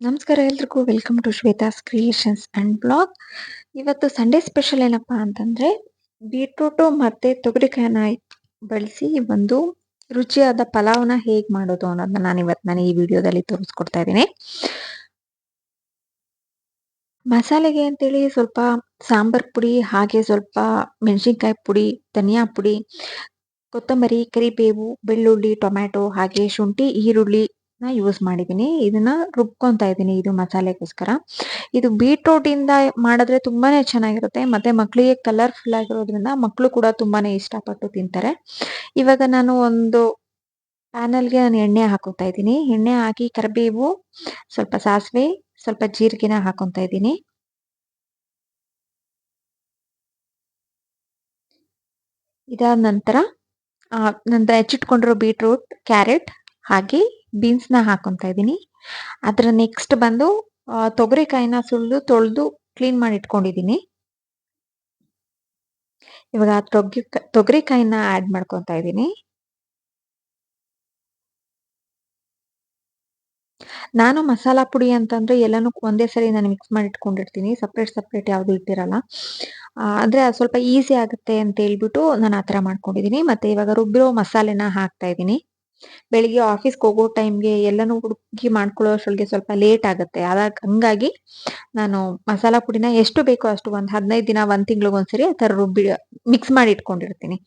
ನಮಸ್ಕಾರ ಎಲ್ರಿಗೂ. Welcome to Shweta's creations and blog ಇವತ್ತು ಸಂಡೇ ಸ್ಪೆಷಲ್ ಏನಪ್ಪ ಅಂತಂದ್ರೆ ಬೀಟ್ರೂಟು ಮತ್ತೆ ತೊಗರಿಕಾಯನ್ನ ಬಳಸಿ ಒಂದು ರುಚಿಯಾದ ಪಲಾವ್ನ ಹೇಗೆ ಮಾಡೋದು ಅನ್ನೋದನ್ನ ನಾನು ಇವತ್ತು ನಾನು ಈ ವಿಡಿಯೋದಲ್ಲಿ ತೋರಿಸ್ಕೊಡ್ತಾ ಇದ್ದೀನಿ. ಮಸಾಲೆಗೆ ಅಂತೇಳಿ ಸ್ವಲ್ಪ ಸಾಂಬಾರ್ ಪುಡಿ, ಹಾಗೆ ಸ್ವಲ್ಪ ಮೆಣಸಿನ್ಕಾಯಿ ಪುಡಿ, ಧನಿಯಾ ಪುಡಿ, ಕೊತ್ತಂಬರಿ, ಕರಿಬೇವು, ಬೆಳ್ಳುಳ್ಳಿ, ಟೊಮ್ಯಾಟೊ, ಹಾಗೆ ಶುಂಠಿ, ಈರುಳ್ಳಿ ನ ಯೂಸ್ ಮಾಡಿದೀನಿ. ಇದನ್ನ ರುಬ್ಕೊಂತ ಇದ್ದೀನಿ ಇದು ಮಸಾಲೆಗೋಸ್ಕರ. ಇದು ಬೀಟ್ರೂಟ್ ಇಂದ ಮಾಡಿದ್ರೆ ತುಂಬಾನೇ ಚೆನ್ನಾಗಿರುತ್ತೆ. ಮತ್ತೆ ಮಕ್ಕಳಿಗೆ ಕಲರ್ಫುಲ್ ಆಗಿರೋದ್ರಿಂದ ಮಕ್ಕಳು ಕೂಡ ತುಂಬಾನೇ ಇಷ್ಟಪಟ್ಟು ತಿಂತಾರೆ. ಇವಾಗ ನಾನು ಒಂದು ಪ್ಯಾನಲ್ಗೆ ನಾನು ಎಣ್ಣೆ ಹಾಕೋತಾ ಇದ್ದೀನಿ ಎಣ್ಣೆ ಹಾಕಿ ಕರಿಬೇವು, ಸ್ವಲ್ಪ ಸಾಸಿವೆ, ಸ್ವಲ್ಪ ಜೀರಿಗೆನ ಹಾಕೊಂತ ಇದ್ದೀನಿ ಇದಾದ ನಂತರ ನಂತರ ಹೆಚ್ಚಿಟ್ಕೊಂಡಿರೋ ಬೀಟ್ರೂಟ್ ಕ್ಯಾರೆಟ್ ಹಾಗೆ ಬೀನ್ಸ್ನ ಹಾಕೊಂತ ಇದ್ದೀನಿ. ಅದರ ನೆಕ್ಸ್ಟ್ ಬಂದು ತೊಗರಿಕಾಯಿನ ಸುಲಿದು, ತೊಳೆದು ಕ್ಲೀನ್ ಮಾಡಿ ಇಟ್ಕೊಂಡಿದ್ದೀನಿ. ಇವಾಗ ತೊಗರಿ ತೊಗರಿಕಾಯಿನ ಆಡ್ ಮಾಡ್ಕೊತಾ ಇದ್ದೀನಿ. ನಾನು ಮಸಾಲಾ ಪುಡಿ ಅಂತಂದ್ರೆ ಎಲ್ಲಾನು ಒಂದೇ ಸರಿ ನಾನು ಮಿಕ್ಸ್ ಮಾಡಿ ಇಟ್ಕೊಂಡಿರ್ತೀನಿ. ಸಪ್ರೇಟ್ ಸಪ್ರೇಟ್ ಯಾವುದು ಇಟ್ಟಿರಲ್ಲ. ಅಂದ್ರೆ ಅದು ಸ್ವಲ್ಪ ಈಸಿ ಆಗುತ್ತೆ ಅಂತ ಹೇಳ್ಬಿಟ್ಟು ನಾನು ಆ ಥರ ಮತ್ತೆ ಇವಾಗ ರುಬ್ಬಿರೋ ಮಸಾಲೆನ ಹಾಕ್ತಾ ಇದ್ದೀನಿ. ಬೆಳಿಗ್ಗೆ ಆಫೀಸ್ಗೆ ಹೋಗೋ ಟೈಮ್ಗೆ ಎಲ್ಲನೂ ಹುಡುಕಿ ಮಾಡ್ಕೊಳ್ಳೋ ಅಷ್ಟೊಳಗೆ ಸ್ವಲ್ಪ ಲೇಟ್ ಆಗುತ್ತೆ. ಅದಾಗ ಹಂಗಾಗಿ ನಾನು ಮಸಾಲಾ ಪುಡಿನ ಎಷ್ಟು ಬೇಕೋ ಅಷ್ಟು ಒಂದು ಹದಿನೈದು ದಿನ, ಒಂದು ತಿಂಗಳಿಗೆ ಒಂದ್ಸರಿ ಆ ಥರ ರುಬ್ಬಿ ಮಿಕ್ಸ್ ಮಾಡಿ ಇಟ್ಕೊಂಡಿರ್ತೀನಿ.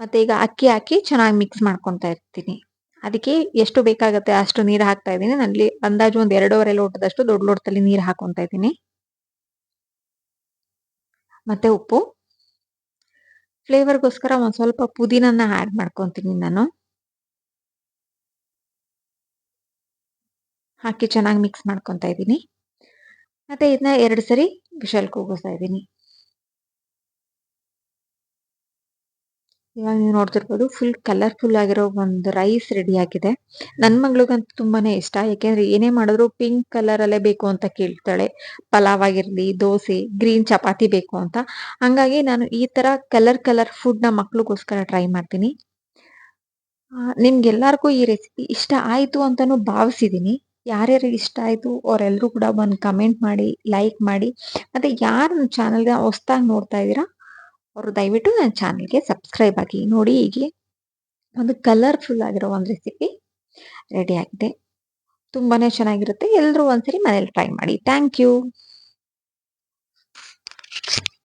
ಮತ್ತೆ ಈಗ ಅಕ್ಕಿ ಹಾಕಿ ಚೆನ್ನಾಗಿ ಮಿಕ್ಸ್ ಮಾಡ್ಕೊತಾ ಇರ್ತೀನಿ. ಅದಕ್ಕೆ ಎಷ್ಟು ಬೇಕಾಗುತ್ತೆ ಅಷ್ಟು ನೀರು ಹಾಕ್ತಾ ಇದ್ದೀನಿ. ನಲ್ಲಿ ಅಂದಾಜು ಒಂದು ಎರಡೂವರೆ ಲೋಟದಷ್ಟು ದೊಡ್ಡ ಲೋಟದಲ್ಲಿ ನೀರು ಹಾಕೊಂತ ಇದ್ದೀನಿ. ಮತ್ತೆ ಉಪ್ಪು. ಫ್ಲೇವರ್ಗೋಸ್ಕರ ಒಂದು ಸ್ವಲ್ಪ ಪುದೀನನ್ನ ಆ್ಯಡ್ ಮಾಡ್ಕೊತೀನಿ ನಾನು. ಹಾಕಿ ಚೆನ್ನಾಗಿ ಮಿಕ್ಸ್ ಮಾಡ್ಕೊತಾ ಇದ್ದೀನಿ. ಮತ್ತೆ ಇದನ್ನ ಎರಡು ಸರಿ ವಿಶಲ್ ಕೂಗಿಸ್ತಾ ಇದ್ದೀನಿ. ಇವಾಗ ನೀವು ನೋಡ್ತಿರ್ಬೋದು ಫುಲ್ ಕಲರ್ಫುಲ್ ಆಗಿರೋ ಒಂದು ರೈಸ್ ರೆಡಿ ಆಗಿದೆ. ನನ್ನ ಮಗಳಿಗಂತೂ ತುಂಬಾನೇ ಇಷ್ಟ. ಯಾಕೆಂದ್ರೆ ಏನೇ ಮಾಡಿದ್ರು ಪಿಂಕ್ ಕಲರ್ ಅಲ್ಲೇ ಬೇಕು ಅಂತ ಕೇಳ್ತಾಳೆ. ಪಲಾವ್ ಆಗಿರ್ಲಿ, ದೋಸೆ ಗ್ರೀನ್ ಚಪಾತಿ ಬೇಕು ಅಂತ. ಹಂಗಾಗಿ ನಾನು ಈ ತರ ಕಲರ್ ಕಲರ್ ಫುಡ್ನ ಮಕ್ಳಿಗೋಸ್ಕರ ಟ್ರೈ ಮಾಡ್ತೀನಿ. ನಿಮ್ಗೆಲ್ಲರಿಗೂ ಈ ರೆಸಿಪಿ ಇಷ್ಟ ಆಯ್ತು ಅಂತಾನು ಭಾವಿಸಿದೀನಿ ಯಾರ್ಯಾರು ಇಷ್ಟ ಆಯಿತು ಅವರೆಲ್ಲರೂ ಕೂಡ ಒಂದು ಕಮೆಂಟ್ ಮಾಡಿ ಲೈಕ್ ಮಾಡಿ. ಮತ್ತೆ ಯಾರು ನನ್ನ ಚಾನಲ್ಗೆ ಹೊಸ್ದಾಗಿ ನೋಡ್ತಾ ಇದ್ದೀರಾ, ಅವರು ದಯವಿಟ್ಟು ನನ್ನ ಚಾನಲ್ಗೆ ಸಬ್ಸ್ಕ್ರೈಬ್ ಆಗಿ. ನೋಡಿ ಹೀಗೆ ಒಂದು ಕಲರ್ಫುಲ್ ಆಗಿರೋ ಒಂದು ರೆಸಿಪಿ ರೆಡಿ ಆಗಿದೆ. ತುಂಬಾನೇ ಚೆನ್ನಾಗಿರುತ್ತೆ. ಎಲ್ಲರೂ ಒಂದ್ಸರಿ ಮನೇಲಿ ಟ್ರೈ ಮಾಡಿ. Thank you